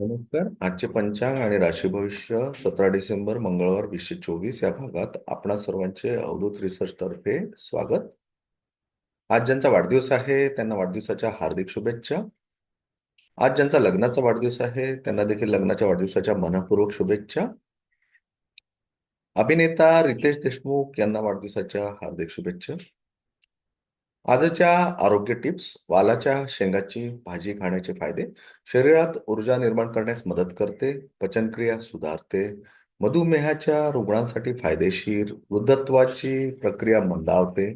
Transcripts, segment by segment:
नमस्कार. आजचे पंचांग आणि राशी भविष्य सतरा डिसेंबर मंगळवार वीसशे चोवीस या भागात आपणा सर्वांचे अवधूत रिसर्च तर्फे स्वागत. आज ज्यांचा वाढदिवस आहे त्यांना वाढदिवसाच्या हार्दिक शुभेच्छा. आज ज्यांचा लग्नाचा वाढदिवस आहे त्यांना देखील लग्नाच्या वाढदिवसाच्या मनपूर्वक शुभेच्छा. अभिनेता रितेश देशमुख यांना वाढदिवसाच्या हार्दिक शुभेच्छा. आजच्या आरोग्य टिप्स वालाच्या शेंगाची भाजी खाण्याचे फायदे शरीरात ऊर्जा निर्माण करण्यास मदत करते पचनक्रिया सुधारते मधुमेहाच्या रुग्णांसाठी फायदेशीर वृद्धत्वाची प्रक्रिया मंदावते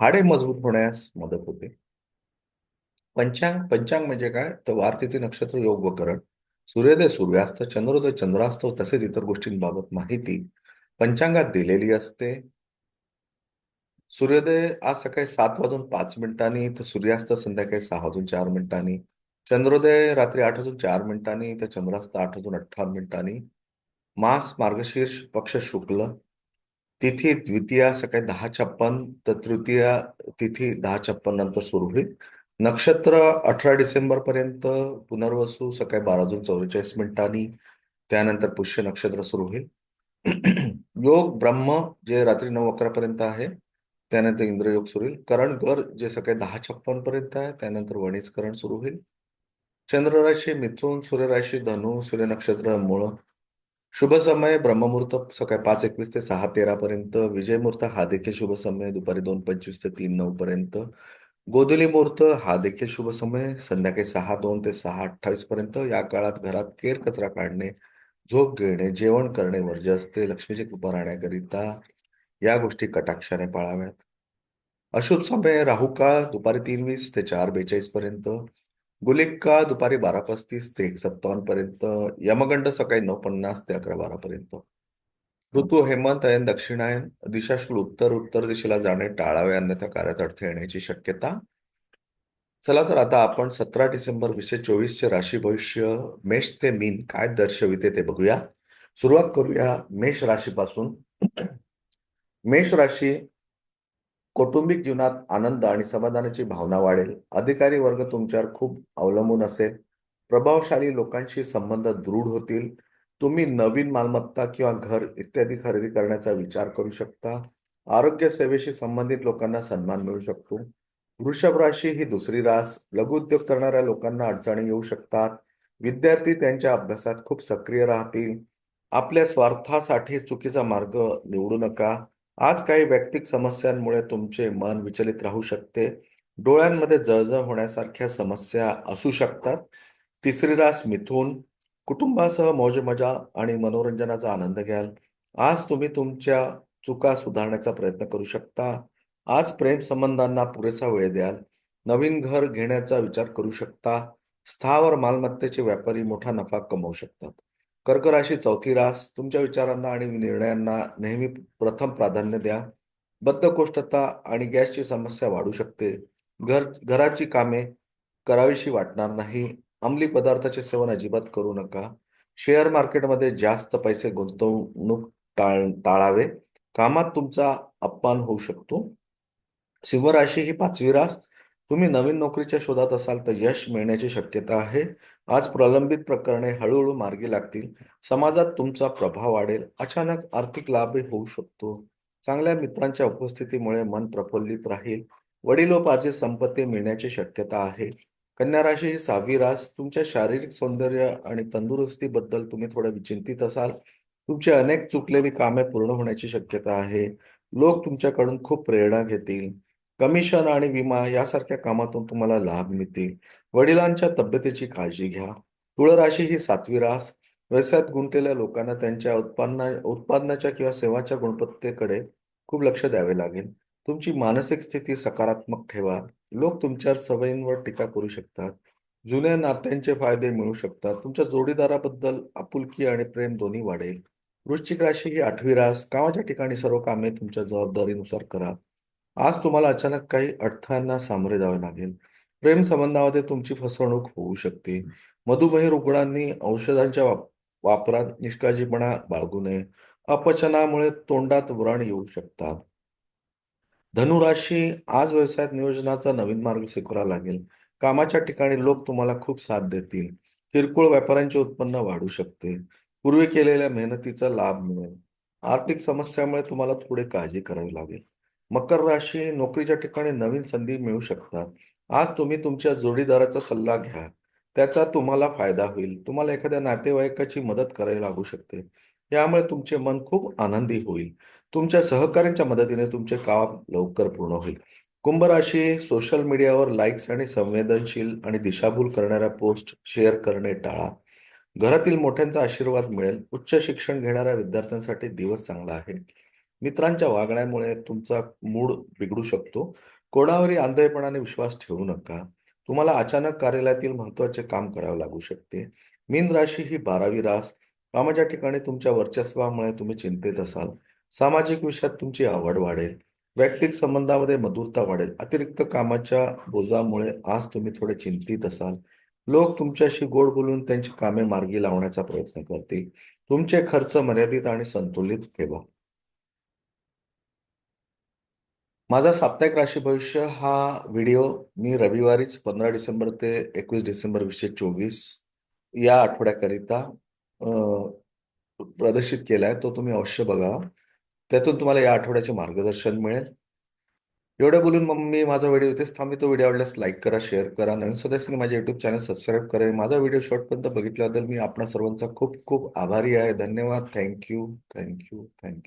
हाडे मजबूत होण्यास मदत होते. पंचांग पंचांग म्हणजे काय? तर वार तिथी नक्षत्र योग वकरण करण सूर्योदय सूर्यास्त चंद्रोदय चंद्रास्त तसेच इतर गोष्टींबाबत माहिती पंचांगात दिलेली असते. सूर्योदय आज सकाळी सात वाजून पाच मिनिटांनी तर सूर्यास्त संध्याकाळी सहा वाजून चार मिनिटांनी चंद्रोदय रात्री आठ वाजून चार मिनिटांनी तर चंद्रास्त आठ वाजून अठ्ठावन्न मिनिटांनी मास मार्गशीर्ष पक्ष शुक्ल तिथी द्वितीया सकाळी दहा छप्पन तर तृतीया तिथी दहा छप्पन नंतर सुरू होईल. नक्षत्र अठरा डिसेंबर पर्यंत पुनर्वसू सकाळी बारा जून चौवेचाळीस मिनिटांनी त्यानंतर पुष्य नक्षत्र सुरू होईल. योग ब्रह्म जे रात्री नऊ अकरा पर्यंत आहे त्यानंतर इंद्रयोग सुरू होईल करण घर जे सकाळी दहा छप्पन पर्यंत आहे त्यानंतर वणीच करण सुरू होईल. चंद्र राशी मिथून सूर्यराशी धनु सूर्य नक्षत्र मूळ शुभ समय ब्रह्ममुहूर्त सकाळी पाच एकवीस ते सहा तेरा पर्यंत. विजय मुहूर्त हा देखील शुभ समय. दुपारी दोन पंचवीस ते तीन नऊ पर्यंत. गोधुली मुहूर्त हा देखील शुभ समय. संध्याकाळी सहा दोन ते सहा अठ्ठावीस पर्यंत. या काळात घरात केर कचरा काढणे झोप घेणे जेवण करणे वर्ज्य असते. लक्ष्मीची कृपा राहण्याकरिता या गोष्टी कटाक्षाने पाळाव्यात. अशुभ समय राहू काळ दुपारी तीन वीस ते चार बेचाळीस पर्यंत. गुलिक काळ दुपारी बारा पस्तीस ते एक सत्तावन्न पर्यंत. यमगंड सकाळी नऊ पन्नास ते अकरा बारा पर्यंत. ऋतू हेमंत अयन दक्षिणायन दिशाशूल उत्तर उत्तर दिशेला जाणे टाळावे अन्यथा कार्यात अडथळे येण्याची शक्यता. चला तर आता आपण सतरा डिसेंबर वीसशे चोवीसचे राशी भविष्य मेष ते मीन काय दर्शविते ते बघूया. सुरुवात करूया मेष राशीपासून. मेष राशी कौटुंबिक जीवनात आनंद आणि समाधानाची भावना वाढेल. अधिकारी वर्ग तुमच्यावर खूप अवलंबून असेल. प्रभावशाली लोकांशी संबंध दृढ होतील. तुम्ही नवीन मालमत्ता किंवा घर इत्यादी खरेदी करण्याचा विचार करू शकता. आरोग्य सेवेशी संबंधित लोकांना सन्मान मिळू शकतो. वृषभ राशी ही दुसरी रास. लघुउद्योग करणाऱ्या लोकांना अडचणी येऊ शकतात. विद्यार्थी त्यांच्या अभ्यासात खूप सक्रिय राहतील. आपल्या स्वार्थासाठी चुकीचा मार्ग निवडू नका. आज काही वैयक्तिक समस्यांमुळे तुमचे मन विचलित राहू शकते. डोळ्यांमध्ये जळजळ होण्यासारख्या समस्या असू शकतात. तिसरी रास मिथून. कुटुंबासह मौज मजा आणि मनोरंजनाचा आनंद घ्याल. आज तुम्ही तुमच्या चुका सुधारण्याचा प्रयत्न करू शकता. आज प्रेम संबंधांना पुरेसा वेळ द्याल. नवीन घर घेण्याचा विचार करू शकता. स्थावर मालमत्तेचे व्यापारी मोठा नफा कमवू शकतात. कर्क राशी चौथी रास तुमच्या विचारांना आणि निर्णयांना नेहमी प्रथम प्राधान्य द्या. बद्धकोष्ठता आणि गॅसची समस्या वाढू शकते. घर घराची कामे करावीशी वाटणार नाही. अंमली पदार्थाचे सेवन अजिबात करू नका. शेअर मार्केटमध्ये जास्त पैसे गुंतवणूक टाळ टाळावे. कामात तुमचा अपमान होऊ शकतो. सिंहराशी ही पाचवी रास. तुम्ही नवीन नोकरीच्या शोधात असाल तर यश मिळण्याची शक्यता आहे. आज प्रलंबित प्रकरणे हळूहळू मार्गी लागतील. समाजात तुमचा प्रभाव वाढेल. अचानक आर्थिक लाभही होऊ शकतो. चांगल्या मित्रांच्या उपस्थितीमुळे मन प्रफुल्लित राहील. वडिलोपार्जित संपत्ती मिळण्याची शक्यता आहे. कन्या राशी ही सहावी रास. तुमच्या शारीरिक सौंदर्य आणि तंदुरुस्तीबद्दल तुम्ही थोडे विचिंतित असाल. तुमची अनेक चुकलेली कामे पूर्ण होण्याची शक्यता आहे. लोक तुमच्याकडून खूप प्रेरणा घेतील. कमिशन आणि विमा यासारख्या कामातून तुम्हाला लाभ मिळतील. वडिलांच्या तब्येतीची काळजी घ्या. तुळ राशी ही सातवी रास. व्यवसायात गुंतलेल्या लोकांना त्यांच्या उत्पन्ना उत्पादनाच्या किंवा सेवाच्या गुणवत्तेकडे खूप लक्ष द्यावे लागेल. तुमची मानसिक स्थिती सकारात्मक ठेवा. लोक तुमच्या सवयींवर टीका करू शकतात. जुन्या नात्यांचे फायदे मिळू शकतात. तुमच्या जोडीदाराबद्दल आपुलकी आणि प्रेम दोन्ही वाढेल. वृश्चिक राशी ही आठवी रास. कामाच्या ठिकाणी सर्व कामे तुमच्या जबाबदारीनुसार करा. आज तुम्हाला अचानक काही अडथळ्यांना सामोरे जावे लागेल. प्रेम संबंधामध्ये तुमची फसवणूक होऊ शकते. मधुमेह रुग्णांनी औषधांच्या वापरात निष्काळजीपणा बाळगू नये. अपचनामुळे तोंडात व्रण येऊ शकतात. धनुराशी आज व्यवसायात नियोजनाचा नवीन मार्ग स्वीकारावा लागेल. कामाच्या ठिकाणी लोक तुम्हाला खूप साथ देतील. किरकोळ व्यापाऱ्यांचे उत्पन्न वाढू शकते. पूर्वी केलेल्या मेहनतीचा लाभ मिळेल. आर्थिक समस्यामुळे तुम्हाला थोडे काळजी करावी लागेल. मकर राशी नोकरीच्या ठिकाणी नवीन संधी मिळू शकतात. आज तुम्ही तुमच्या जोडीदाराचा सल्ला घ्या. त्याचा तुम्हाला फायदा होईल. तुम्हाला एखाद्या नातेवाईकाची मदत करावी लागू शकते. यामुळे तुमचे मन खूप आनंदी होईल. तुमच्या सहकाऱ्यांच्या मदतीने तुमचे काम लवकर पूर्ण होईल. कुंभ राशी सोशल मीडियावर लाईक्स आणि संवेदनशील आणि दिशाभूल करणाऱ्या पोस्ट शेअर करणे टाळा. घरातील मोठ्यांचा आशीर्वाद मिळेल. उच्च शिक्षण घेणाऱ्या विद्यार्थ्यांसाठी दिवस चांगला आहे. मित्रांच्या वागण्यामुळे तुमचा मूड बिघडू शकतो. कोणावरही आंधळेपणाने विश्वास ठेवू नका. तुम्हाला अचानक कार्यालयातील महत्त्वाचे काम करावे लागू शकते. मीन राशी ही बारावी रास. कामाच्या ठिकाणी तुमच्या वर्चस्वामुळे तुम्ही चिंतेत असाल. सामाजिक विषयात तुमची आवड वाढेल. वैयक्तिक संबंधामध्ये मधुरता वाढेल. अतिरिक्त कामाच्या बोजामुळे आज तुम्ही थोडे चिंतित असाल. लोक तुमच्याशी गोड बोलून त्यांची कामे मार्गी लावण्याचा प्रयत्न करतील. तुमचे खर्च मर्यादित आणि संतुलित ठेवा. माझा साप्ताहिक राशी भविष्य हा व्हिडिओ मी रविवारीच पंधरा डिसेंबर ते एकवीस डिसेंबर वीसशे चोवीस या आठवड्याकरिता प्रदर्शित केला आहे तो तुम्ही अवश्य बघा. त्यातून तुम्हाला या आठवड्याचे मार्गदर्शन मिळेल. एवढं बोलून मग मी माझा व्हिडिओ इथेच थांबतो व्हिडिओ आवडल्यास लाईक करा शेअर करा. नवीन सदस्यांनी माझे युट्यूब चॅनल सबस्क्राईब करा. माझा व्हिडिओ शॉर्टपर्यंत बघितल्याबद्दल मी आपणा सर्वांचा खूप खूप आभारी आहे. धन्यवाद. Thank you. Thank you. Thank you.